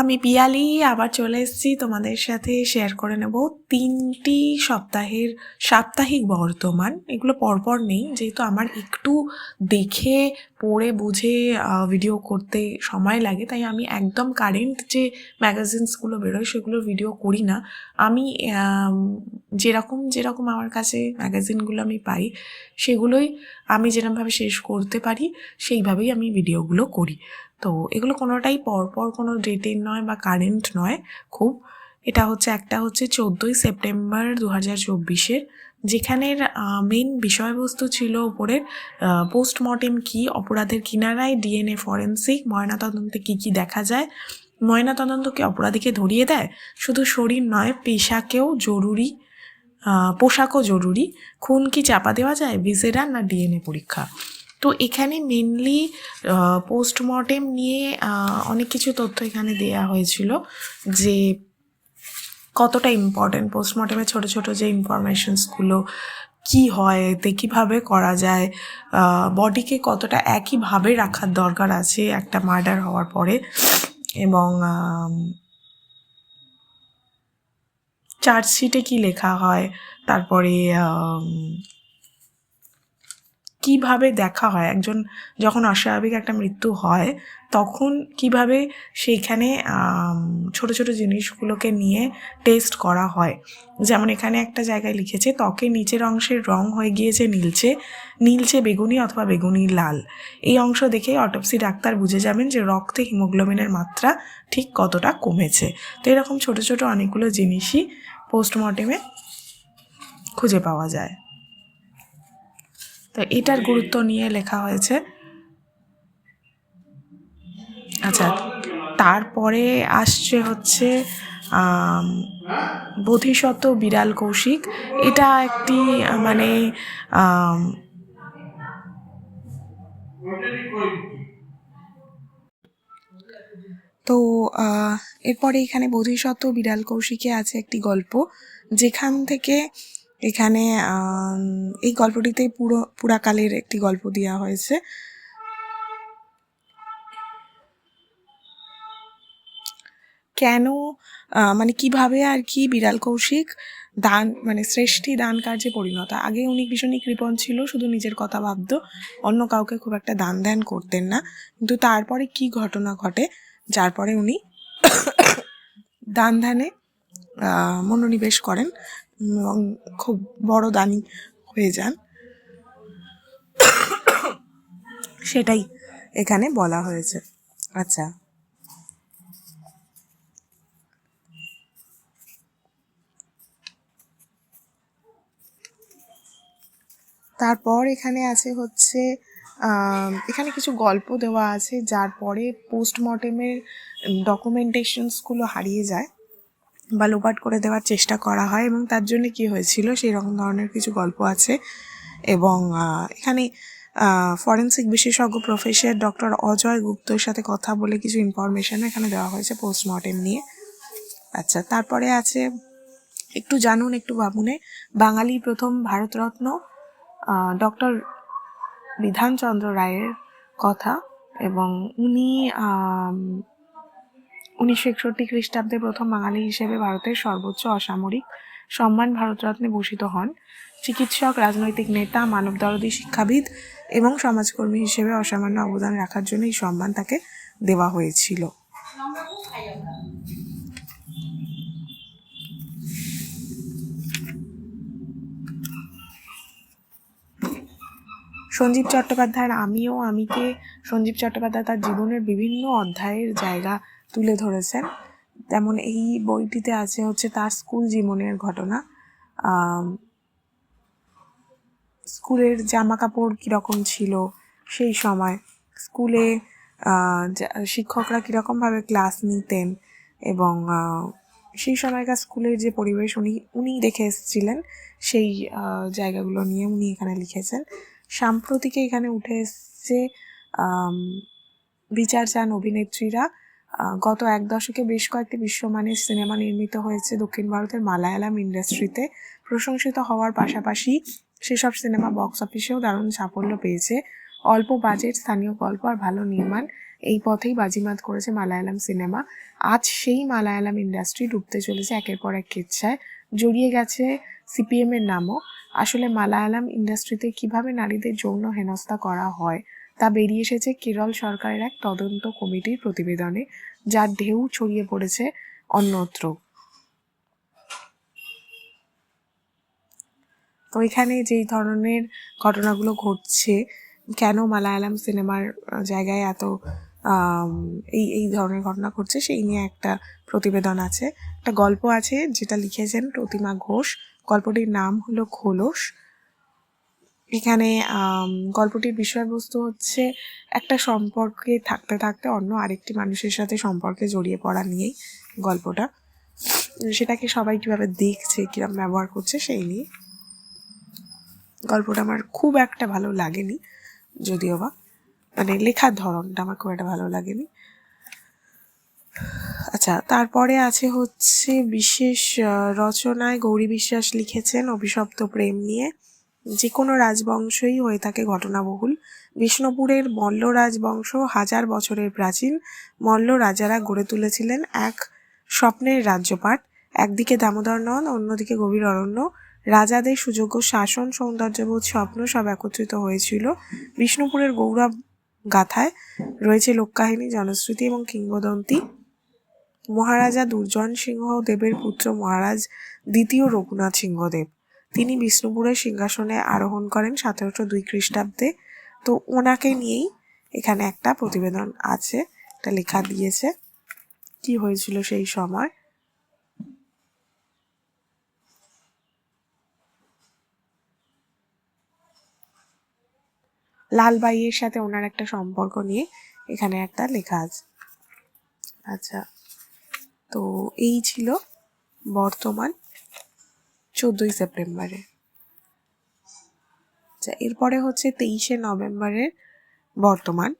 আমি পিয়ালি, আবার চলে এসেছি তোমাদের সাথে শেয়ার করে নেব তিনটি সপ্তাহের সাপ্তাহিক বর্তমান এগুলো পরপর নেই, যেহেতু আমার একটু দেখে, পড়ে, বুঝে ভিডিও করতে সময় লাগে, তাই আমি একদম কারেন্ট যে ম্যাগাজিনসগুলো বেরোয় সেগুলো ভিডিও করি না। আমি যেরকম যেরকম আমার কাছে ম্যাগাজিনগুলো আমি পাই, সেগুলোই আমি যেরকমভাবে শেষ করতে পারি, সেইভাবেই আমি ভিডিওগুলো করি। তো এগুলো কোনোটাই পরপর কোনো ডেটের নয় বা কারেন্ট নয়। খুব এটা হচ্ছে, একটা হচ্ছে চোদ্দোই সেপ্টেম্বর দু হাজার চব্বিশের, যেখানের মেন বিষয়বস্তু ছিল ওপরের পোস্টমর্টেম কি, অপরাধের কিনারায় ডিএনএ ফরেন্সিক ময়নাতদন্তে কি কি দেখা যায়, ময়নাতদন্ত কি অপরাধীকে ধরিয়ে দেয়, শুধু শরীর নয়, পেশাকেও জরুরি পোশাকও জরুরি, খুন কি চাপা দেওয়া যায় ভিসেরা না ডিএনএ পরীক্ষা? তো এখানে মেনলি পোস্টমর্টেম নিয়ে অনেক কিছু তথ্য এখানে দেয়া হয়েছিল যে কতটা ইম্পর্টেন্ট পোস্টমর্টেমের ছোট ছোট যে ইনফরমেশনসগুলো কি হয়, এতে কীভাবে করা যায় বডিকে কতটা একইভাবে রাখার দরকার আছে একটা মার্ডার হওয়ার পরে এবং চার্জশিটে কি লেখা হয়, তারপরে কীভাবে দেখা হয়? একজন যখন অস্বাভাবিক একটা মৃত্যু হয়, তখন কীভাবে সেইখানে ছোট ছোট জিনিসগুলোকে নিয়ে টেস্ট করা হয়? যেমন এখানে একটা জায়গায় লিখেছে, ত্বকের নিচের অংশের রং হয়ে গিয়েছে নীলচে নীলচে বেগুনি অথবা বেগুনি লাল। এই অংশ দেখে অটোপসি ডাক্তার বুঝে যাবেন যে রক্তে হিমোগ্লোবিনের মাত্রা ঠিক কতটা কমেছে। তো এরকম ছোট ছোট অনেকগুলো জিনিসই পোস্টমর্টেমে খুঁজে পাওয়া যায়। তো এটার গুরুত্ব নিয়ে লেখা হয়েছে। আচ্ছা তারপরে আসছে হচ্ছে আম, বিড়াল কৌশিক। এটা একটি মানে তো এরপরে এখানে বোধিসত্ত্ব বিড়াল কৌশিকে আছে একটি গল্প যেখান থেকে এখানে এই গল্পটিতে পুরো, পুরাকালের একটি গল্প দেওয়া হয়েছে। কেন মানে কীভাবে আর কি বিড়াল কৌশিক দান মানে সৃষ্টি দান কার্যে পরিণত? আগে উনি ভীষণই কৃপণ ছিল, শুধু নিজের কথা ভাবত, অন্য কাউকে খুব একটা দান ধ্যান করতেন না। কিন্তু তারপরে কি ঘটনা ঘটে, যার পরে উনি দান ধ্যানে মনোনিবেশ করেন। এবং খুব বড় দানি হয়ে যান। সেটাই এখানে বলা হয়েছে। আচ্ছা। তারপর এখানে আছে হচ্ছে এখানে কিছু গল্প দেওয়া আছে, যার পরে পোস্টমর্টেমের ডকুমেন্টেশনসগুলো হারিয়ে যায়। বা লোপাট করে দেওয়ার চেষ্টা করা হয় এবং তার জন্য কি হয়েছিল সেই রকম ধরনের কিছু গল্প আছে। এবং এখানে ফরেন্সিক বিশেষজ্ঞ প্রফেসর ডক্টর অজয় গুপ্তর সাথে কথা বলে কিছু ইনফরমেশন এখানে দেওয়া হয়েছে পোস্টমর্টেম নিয়ে। আচ্ছা তারপরে আছে, একটু জানুন, একটু ভাবুনে বাঙালি প্রথম ভারতরত্ন ডক্টর বিধানচন্দ্র রায়ের কথা এবং উনি উনিশশো একষট্টি খ্রিস্টাব্দে প্রথম বাঙালি হিসেবে ভারতের সর্বোচ্চ অসামরিক সম্মান ভারতরত্নে ভূষিত হন। চিকিৎসক, রাজনৈতিক নেতা, মানবদরদী শিক্ষাবিদ এবং সমাজকর্মী হিসেবে অসামান্য অবদান রাখার জন্য এই সম্মান তাকে দেওয়া হয়েছিল। সঞ্জীব চট্টোপাধ্যায়ের আমিও আমিকে সঞ্জীব চট্টোপাধ্যায় তার জীবনের বিভিন্ন অধ্যায়ের জায়গা তুলে ধরেছেন তেমন এই বইটিতে আছে হচ্ছে তার স্কুল জীবনের ঘটনা। স্কুলের জামা কাপড় কীরকম ছিল সেই সময়। স্কুলে শিক্ষকরা কীরকমভাবে ক্লাস নিতেন এবং সেই সময়কার স্কুলের যে পরিবেশ উনি উনি দেখে এসেছিলেন। সেই জায়গাগুলো নিয়ে উনি এখানে লিখেছেন। সাম্প্রতিকে এখানে উঠে এসছে বিচার চান অভিনেত্রীরা। গত এক দশকে বেশ কয়েকটি বিশ্বমানের সিনেমা নির্মিত হয়েছে দক্ষিণ ভারতের মালায়ালাম ইন্ডাস্ট্রিতে। প্রশংসিত হওয়ার পাশাপাশি সেসব সিনেমা বক্স অফিসেও দারুণ সাফল্য পেয়েছে। অল্প বাজেট স্থানীয় গল্প আর ভালো নির্মাণ এই পথেই বাজিমাত করেছে মালায়ালাম সিনেমা। আজ সেই মালায়ালাম ইন্ডাস্ট্রি ডুবতে চলেছে একের পর এক কেচ্ছায়। জড়িয়ে গেছে সিপিএম এর নামও। আসলে মালায়ালাম ইন্ডাস্ট্রিতে কীভাবে নারীদের যৌন হেনস্থা করা হয় তা বেরিয়ে এসেছে কেরল সরকারের এক তদন্ত কমিটির প্রতিবেদনে, যার ঢেউ ছড়িয়ে পড়েছে অন্যত্র। তো এখানে যেই ধরনের ঘটনাগুলো ঘটছে, কেন মালায়ালাম সিনেমার জায়গায় এত এই এই ধরনের ঘটনা ঘটছে, সেই নিয়ে একটা প্রতিবেদন আছে। একটা গল্প আছে, যেটা লিখেছেন প্রতিমা ঘোষ। গল্পটির নাম হলো খোলস। এখানে গল্পটির বিষয়বস্তু হচ্ছে একটা সম্পর্কে থাকতে থাকতে অন্য আরেকটি মানুষের সাথে সম্পর্কে জড়িয়ে পড়া নিয়েই গল্পটা। সেটাকে সবাই কীভাবে দেখছে, কিরম ব্যবহার করছে সেই নিয়ে। গল্পটা আমার খুব একটা ভালো লাগেনি, যদিও বা। মানে লেখার ধরনটা আমার খুব একটা ভালো লাগেনি। আচ্ছা তারপরে আছে হচ্ছে বিশেষ রচনায় গৌরী বিশ্বাস লিখেছেন অভিশপ্ত প্রেম নিয়ে। যে কোনো রাজবংশই হয়ে থাকে ঘটনাবহুল। বিষ্ণুপুরের মল্ল রাজবংশ হাজার বছরের প্রাচীন। মল্ল রাজারা গড়ে তুলেছিলেন এক স্বপ্নের রাজ্যপাট। একদিকে দামোদর নদ, অন্যদিকে গভীর অরণ্য। রাজাদের সুযোগ্য শাসন, সৌন্দর্যবোধ, স্বপ্ন সব একত্রিত হয়েছিল বিষ্ণুপুরের গৌরব গাথায়। রয়েছে লোককাহিনী, জনশ্রুতি এবং কিংবদন্তি। মহারাজা দুর্জন সিংহ দেবের পুত্র মহারাজ দ্বিতীয় রঘুনাথ সিংহদেব। তিনি বিষ্ণুপুরের সিংহাসনে আরোহণ করেন সতেরোশো দুই খ্রিস্টাব্দে। তো ওনাকে নিয়েই এখানে একটা প্রতিবেদন আছে, একটা লেখা দিয়েছে। কি হয়েছিল সেই সময়? লালবাইয়ের সাথে ওনার একটা সম্পর্ক নিয়ে এখানে একটা লেখা আছে। আচ্ছা তো এই ছিল বর্তমান চোদ্দোই সেপ্টেম্বরে। আচ্ছা এরপরে হচ্ছে তেইশে নভেম্বরের বর্তমান।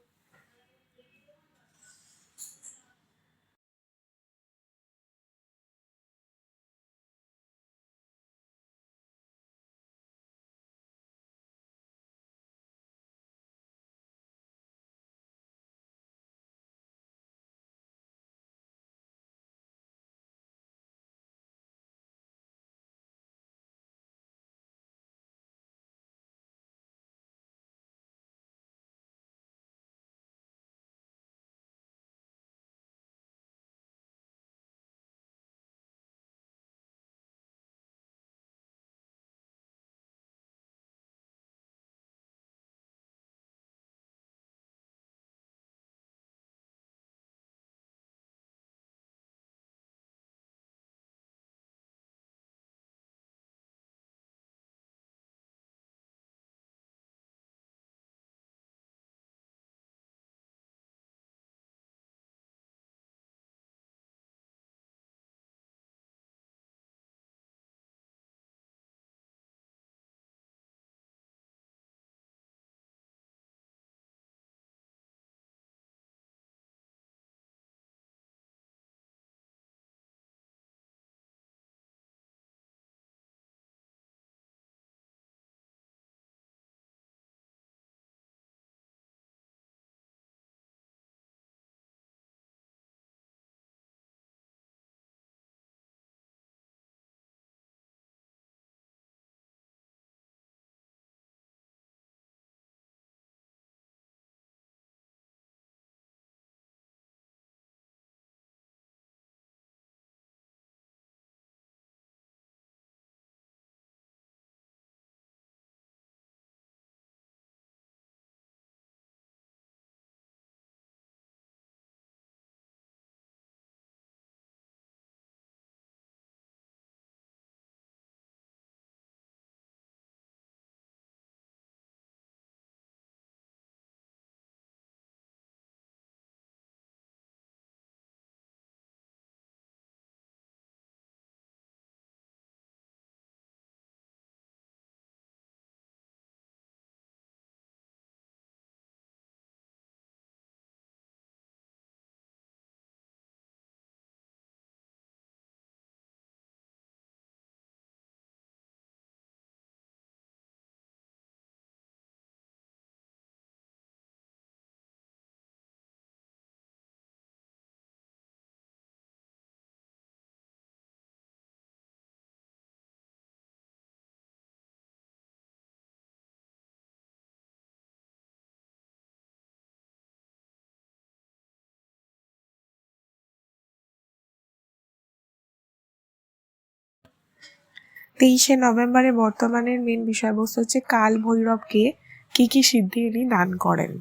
তেইশে নভেম্বরে বর্তমানের মেন বিষয়বস্তু হচ্ছে কাল ভৈরবকে কি কি সিদ্ধি ইনি দান করেন।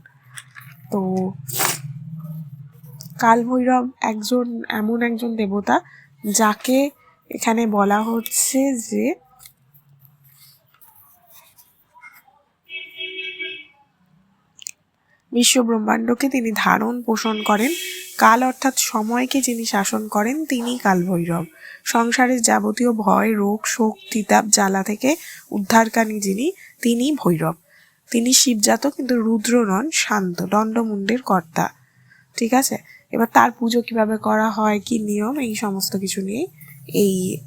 তো, কাল ভৈরব একজন, এমন একজন দেবতা যাকে এখানে বলা হচ্ছে যে বিশ্ব ব্রহ্মাণ্ডকে তিনি ধারণ পোষণ করেন। কাল অর্থাৎ সময়কে যিনি শাসন করেন তিনি কাল ভৈরব। সংসারের যাবতীয় ভয় রোগ শোক তিতাপ জ্বালা থেকে উদ্ধারকারী যিনি তিনি ভৈরব। তিনি শিবজাত কিন্তু রুদ্র নন শান্ত দণ্ডমুণ্ডের কর্তা। ঠিক আছে? এবার তার পুজো কীভাবে করা হয় কি নিয়ম এই সমস্ত কিছু নিয়ে এই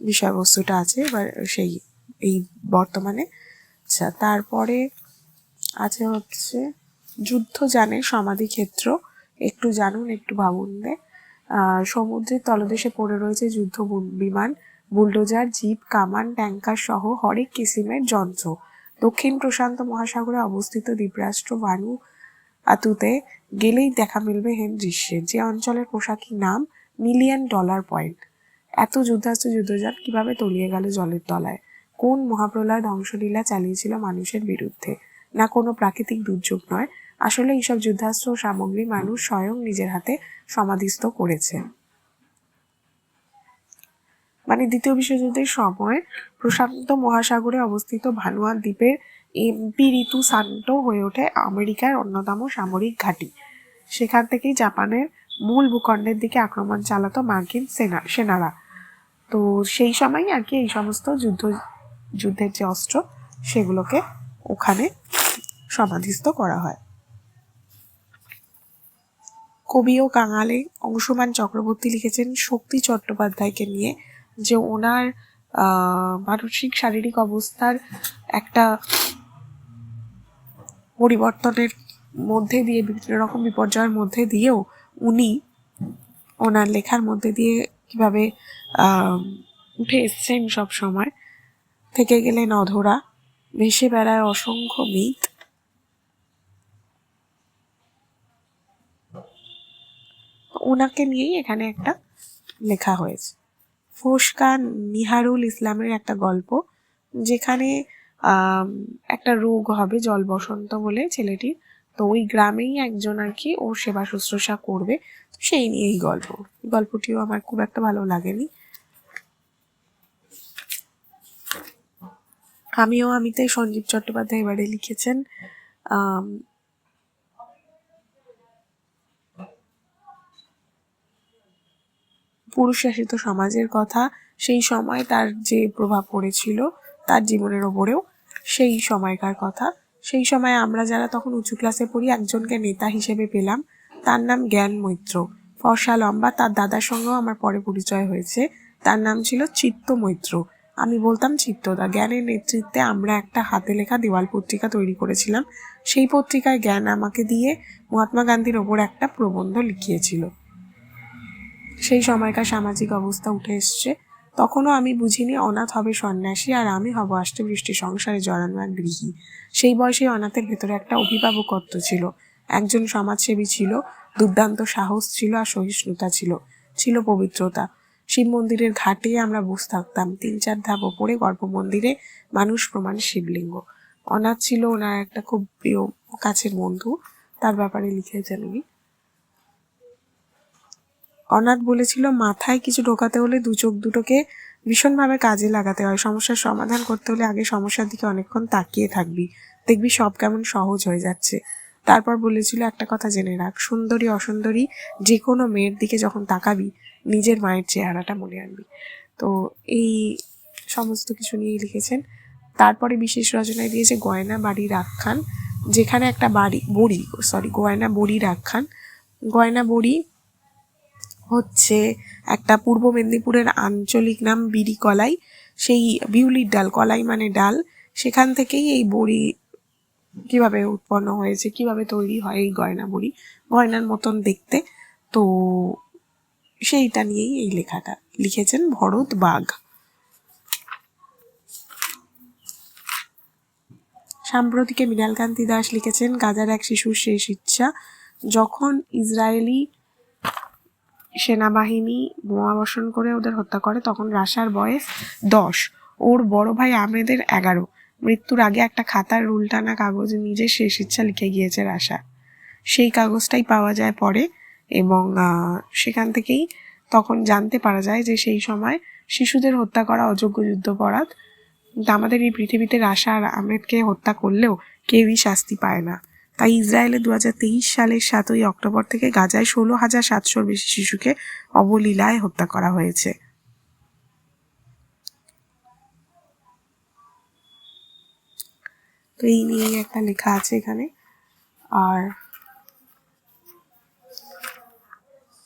বিষয়বস্তুটা আছে। এবার সেই এই বর্তমানে। আচ্ছা তারপরে আছে হচ্ছে যুদ্ধযানের সমাধিক্ষেত্র। একটু জানুন একটু ভাবুন আহ, সমুদ্রের তলদেশে পড়ে রয়েছে যুদ্ধ বিমান, বুলডোজার, জিপ, কামান, ট্যাঙ্কার সহ হরেক কিসিমের যন্ত্র। দক্ষিণ প্রশান্ত মহাসাগরে অবস্থিত দ্বীপরাষ্ট্র ভানু আতুতে গেলেই দেখা মিলবে হেন দৃশ্যের। যে অঞ্চলের পোশাকি নাম মিলিয়ন ডলার পয়েন্ট। এত যুদ্ধাস্ত্র যুদ্ধযান কীভাবে তলিয়ে গেল জলের তলায়? কোন মহাপ্রলয় ধ্বংসলীলা চালিয়েছিল মানুষের বিরুদ্ধে? না কোনো প্রাকৃতিক দুর্যোগ নয় আসলে এইসব যুদ্ধাস্ত্র সামগ্রী মানুষ স্বয়ং নিজের হাতে সমাধিস্থ করেছে। মানে দ্বিতীয় বিশ্বযুদ্ধের সময় প্রশান্ত মহাসাগরে অবস্থিত ভানুয়া দ্বীপের এমপি ঋতু সান্টো হয়ে ওঠে আমেরিকার অন্যতম সামরিক ঘাঁটি। সেখান থেকেই জাপানের মূল ভূখণ্ডের দিকে আক্রমণ চালাতো মার্কিন সেনা সেনারা। তো সেই সময় আর কি এই সমস্ত যুদ্ধ যুদ্ধের যে অস্ত্র, সেগুলোকে ওখানে সমাধিস্থ করা হয়। কবি ও কাঙালে অংশুমান চক্রবর্তী লিখেছেন শক্তি চট্টোপাধ্যায়কে নিয়ে, যে ওনার মানসিক শারীরিক অবস্থার একটা পরিবর্তনের মধ্যে দিয়ে, বিভিন্ন রকম বিপর্যয়ের মধ্যে দিয়েও উনি ওনার লেখার মধ্যে দিয়ে কীভাবে উঠে এসছেন সব সময় থেকে গেলেন অধরা, ভেসে বেড়ায় অসংখ্য মিথ ওনাকে নিয়েই এখানে একটা লেখা হয়েছে। ফোসকা নিহারুল ইসলামের একটা গল্প, যেখানে একটা রোগ হবে জল বসন্ত বলে ছেলেটির। তো ওই গ্রামেই একজন আর কি ওর সেবা শুশ্রূষা করবে। সেই নিয়েই গল্প। গল্পটিও আমার খুব একটা ভালো লাগেনি। আমিও আমিতে সঞ্জীব চট্টোপাধ্যায় এবারে লিখেছেন পুরুষ শাসিত সমাজের কথা সেই সময় তার যে প্রভাব পড়েছিল তার জীবনের ওপরেও সেই সময়কার কথা। সেই সময় আমরা যারা তখন উঁচু ক্লাসে পড়ি, একজনকে নেতা হিসেবে পেলাম। তার নাম জ্ঞান মৈত্র। ফর্সা লম্বা, তার দাদার সঙ্গেও আমার পরে পরিচয় হয়েছে। তার নাম ছিল চিত্ত মৈত্র। আমি বলতাম চিত্তদা। জ্ঞানের নেতৃত্বে আমরা একটা হাতে লেখা দেওয়াল পত্রিকা তৈরি করেছিলাম। সেই পত্রিকায় জ্ঞান আমাকে দিয়ে মহাত্মা গান্ধীর ওপর একটা প্রবন্ধ লিখিয়েছিল। সেই সময়কার সামাজিক অবস্থা উঠে এসছে। তখনও আমি বুঝিনি, অনাথ হবে সন্ন্যাসী আর আমি হব আষ্টেবৃষ্টি সংসারে জড়ানো এক গৃহী। সেই বয়সে অনাথের ভেতরে একটা অভিভাবকত্ব ছিল। একজন সমাজসেবী ছিল, দুর্দান্ত সাহস ছিল আর সহিষ্ণুতা ছিল ছিল পবিত্রতা। শিব মন্দিরের ঘাটে আমরা বসে থাকতাম। তিন চার ধাপ ওপরে গর্ভ মন্দিরে মানুষ প্রমাণ শিবলিঙ্গ। অনাথ ছিল ওনার একটা খুব প্রিয় কাছের বন্ধু, তার ব্যাপারে লিখেছেন উনি। অনাথ বলেছিল, মাথায় কিছু ঢোকাতে হলে দু চোখ দুটোকে ভীষণভাবে কাজে লাগাতে হয়। সমস্যার সমাধান করতে হলে আগে সমস্যার দিকে অনেকক্ষণ তাকিয়ে থাকবি। দেখবি সব কেমন সহজ হয়ে যাচ্ছে। তারপর বলেছিল, একটা কথা জেনে রাখ, সুন্দরী, অসুন্দরী যে কোনো মেয়ের দিকে যখন তাকাবি, নিজের মায়ের চেহারাটা মনে আনবি। তো এই সমস্ত কিছু নিয়েই লিখেছেন। তারপরে বিশেষ রচনায় দিয়েছে, গয়না বাড়ির আখ্যান যেখানে একটা বাড়ি, বড়ি সরি গয়না বড়ির আখ্যান গয়না বড়ি হচ্ছে একটা পূর্ব মেদিনীপুরের আঞ্চলিক নাম বিড়ি কলাই, সেই বিউলির ডাল, কলাই মানে ডাল। সেখান থেকেই এই বড়ি কীভাবে উৎপন্ন হয়েছে, কীভাবে তৈরি হয় এই গয়না বড়ি, গয়নার মতন দেখতে। তো সেইটা নিয়েই এই লেখাটা লিখেছেন ভরত বাঘ। সাম্প্রতিকে মৃণালকান্তি দাস লিখেছেন, গাজার এক শিশুর শেষ ইচ্ছা। যখন ইসরায়েলি সেনাবাহিনী বোমাবর্ষণ করে ওদের হত্যা করে, তখন রাশার বয়স দশ। ওর বড় ভাই আমেদের এগারো। মৃত্যুর আগে একটা খাতার রুলটানা কাগজে নিজের শেষ ইচ্ছা লিখে গিয়েছে রাশা। সেই কাগজটাই পাওয়া যায় পরে এবং সেখান থেকেই তখন জানতে পারা যায় যে সেই সময় শিশুদের হত্যা করা অযোগ্য যুদ্ধাপরাধ আমাদের এই পৃথিবীতে রাশা আর আমেদকে হত্যা করলেও কেউই শাস্তি পায় না। তাই ইসরায়েলে দু সালের সাতই অক্টোবর থেকে গাজায় ষোলো হাজার সাতশোর বেশি শিশুকে অবলীলায় হত্যা করা হয়েছে। তো এই নিয়েই একটা লেখা আছে এখানে। আর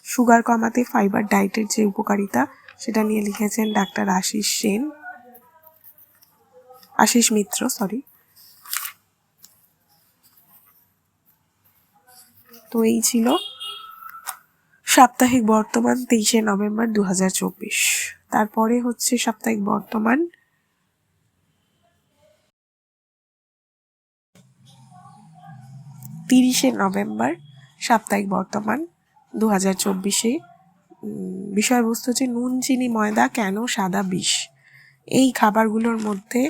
সুগার কমাতে ফাইবার ডায়েটের যে উপকারিতা, সেটা নিয়ে লিখেছেন ডাক্তার আশিস সেন। আশিস মিত্র সরি তো এই ছিল সাপ্তাহিক বর্তমান তেইশে নভেম্বর দু হাজার চব্বিশ। তারপরে হচ্ছে সাপ্তাহিক বর্তমান তিরিশে নভেম্বর সাপ্তাহিক বর্তমান দু হাজার চব্বিশে বিষয়বস্তু হচ্ছে নুন, চিনি, ময়দা, কেন সাদা বিষ। এই খাবারগুলোর মধ্যে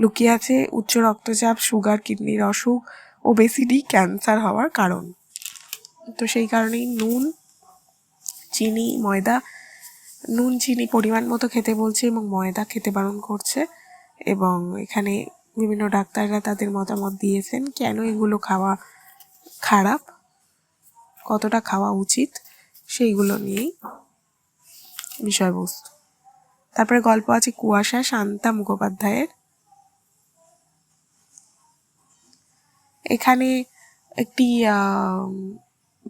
লুকিয়ে আছে উচ্চ রক্তচাপ, সুগার, কিডনির অসুখ ওবেসিটি ক্যান্সার হওয়ার কারণ। তো সেই কারণেই নুন, চিনি, ময়দা, নুন, চিনি পরিমাণ মতো খেতে বলছে এবং ময়দা খেতে বারণ করছে এবং এখানে বিভিন্ন ডাক্তাররা তাদের মতামত দিয়েছেন, কেন এগুলো খাওয়া খারাপ, কতটা খাওয়া উচিত, সেইগুলো নিয়েই বিষয়বস্তু। তারপরে গল্প আছে কুয়াশা শান্তা মুখোপাধ্যায়ের। এখানে একটি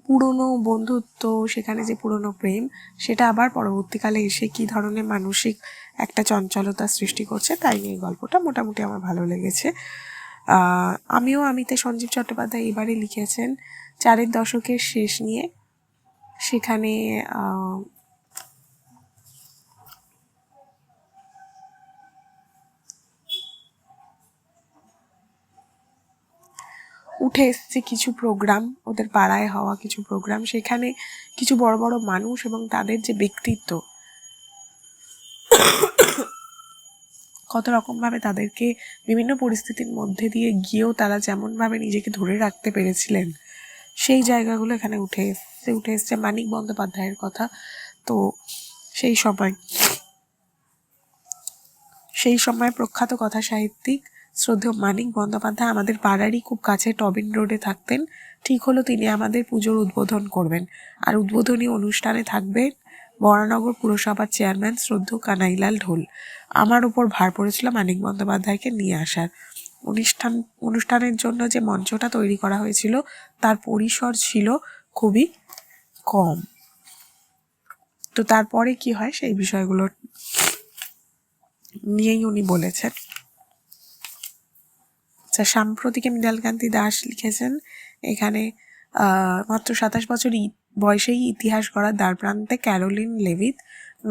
পুরনো বন্ধুত্ব, সেখানে যে পুরনো প্রেম, সেটা আবার পরবর্তীকালে এসে কি ধরনের মানসিক একটা চঞ্চলতা সৃষ্টি করছে, তাই নিয়ে গল্পটা মোটামুটি আমার ভালো লেগেছে। আমিও আমিতে সঞ্জীব চট্টোপাধ্যায় এবারে লিখেছেন, চারের দশকের শেষ নিয়ে। সেখানে উঠে এসছে কিছু প্রোগ্রাম ওদের পাড়ায় হওয়া কিছু প্রোগ্রাম সেখানে কিছু বড় বড় মানুষ এবং তাদের যে ব্যক্তিত্ব, কত রকমভাবে তাদেরকে বিভিন্ন পরিস্থিতির মধ্যে দিয়ে গিয়েও তারা যেমনভাবে নিজেকে ধরে রাখতে পেরেছিলেন, সেই জায়গাগুলো এখানে উঠে এসছে উঠে এসছে মানিক বন্দ্যোপাধ্যায়ের কথা, তো সেই সময় সেই সময় প্রখ্যাত কথা সাহিত্যিক শ্রদ্ধেয় মানিক বন্দ্যোপাধ্যায় আমাদের পাড়ারই খুব কাছে টবিন রোডে থাকতেন। ঠিক হলো তিনি আমাদের পুজোর উদ্বোধন করবেন। আর উদ্বোধনী অনুষ্ঠানে থাকবেন বরানগর পুরসভার চেয়ারম্যান শ্রদ্ধেয় কানাইলাল ঢোল। আমার উপর ভার পড়েছিল মানিক বন্দ্যোপাধ্যায়কে নিয়ে আসার। অনুষ্ঠান, অনুষ্ঠানের জন্য যে মঞ্চটা তৈরি করা হয়েছিল তার পরিসর ছিল খুবই কম। তো তারপরে কি হয় সেই বিষয়গুলো নিয়েই উনি বলেছেন। আচ্ছা সাম্প্রতিক মৃণালকান্তি দাস লিখেছেন। এখানে মাত্র সাতাশ বছর বয়সেই ইতিহাস গড়ার দ্বারপ্রান্তে ক্যারোলিন লেভিথ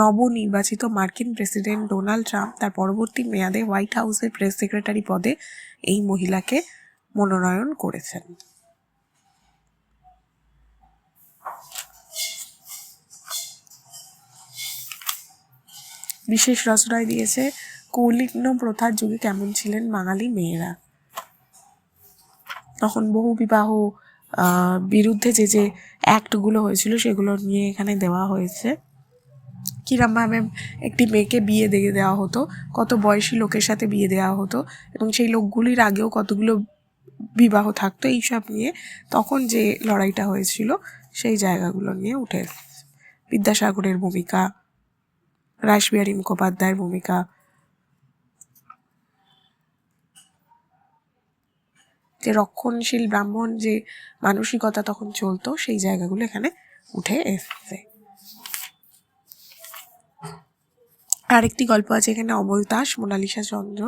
নবনির্বাচিত মার্কিন প্রেসিডেন্ট ডোনাল্ড ট্রাম্প তার পরবর্তী মেয়াদে হোয়াইট হাউসের প্রেস সেক্রেটারি পদে এই মহিলাকে মনোনয়ন করেছেন। বিশেষ রচনায় দিয়েছে, কৌলিগ্ন প্রথার যুগে কেমন ছিলেন বাঙালি মেয়েরা? তখন বহু বিবাহ বিরুদ্ধে যে যে অ্যাক্টগুলো হয়েছিল সেগুলো নিয়ে এখানে দেওয়া হয়েছে। কিরমভাবে একটি মেয়েকে বিয়ে দিয়ে দেওয়া হতো। কত বয়সী লোকের সাথে বিয়ে দেওয়া হতো এবং সেই লোকগুলির আগেও কতগুলো বিবাহ থাকতো এইসব নিয়ে তখন যে লড়াইটা হয়েছিল সেই জায়গাগুলো নিয়ে উঠে বিদ্যাসাগরের ভূমিকা, রাসবিহারী মুখোপাধ্যায়ের ভূমিকা যে রক্ষণশীল ব্রাহ্মণ যে মানসিকতা তখন চলতো, সেই জায়গাগুলো এখানে উঠে এসছে। আরেকটি গল্প আছে এখানে দাস, মোনালিসা চন্দ্র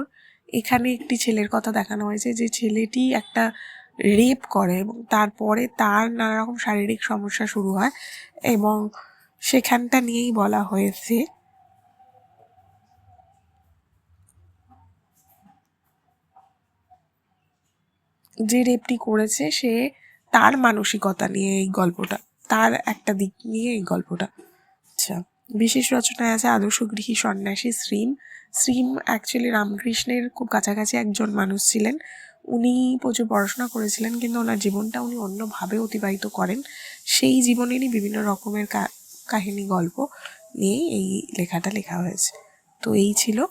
এখানে একটি ছেলের কথা দেখানো হয়েছে যে ছেলেটি একটা রেপ করে এবং তারপরে তার নানা রকম শারীরিক সমস্যা শুরু হয় এবং সেখানটা নিয়েই বলা হয়েছে যে রেপটি করেছে, সে তার মানসিকতা নিয়ে এই গল্পটা, তার একটা দিক নিয়ে এই গল্পটা। আচ্ছা বিশেষ রচনায় আছে আদর্শ গৃহী সন্ন্যাসী শ্রীম। শ্রীম অ্যাকচুয়ালি রামকৃষ্ণের খুব কাছাকাছি একজন মানুষ ছিলেন। উনি প্রচুর পড়াশোনা করেছিলেন, কিন্তু ওনার জীবনটা উনি অন্যভাবে অতিবাহিত করেন। সেই জীবনেরই বিভিন্ন রকমের কাহিনী, গল্প নিয়েই এই লেখাটা লেখা হয়েছে। তো এই ছিল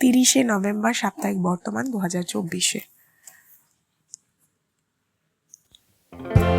তিরিশে নভেম্বর সাপ্তাহিক বর্তমান দু হাজার চব্বিশে। Bye.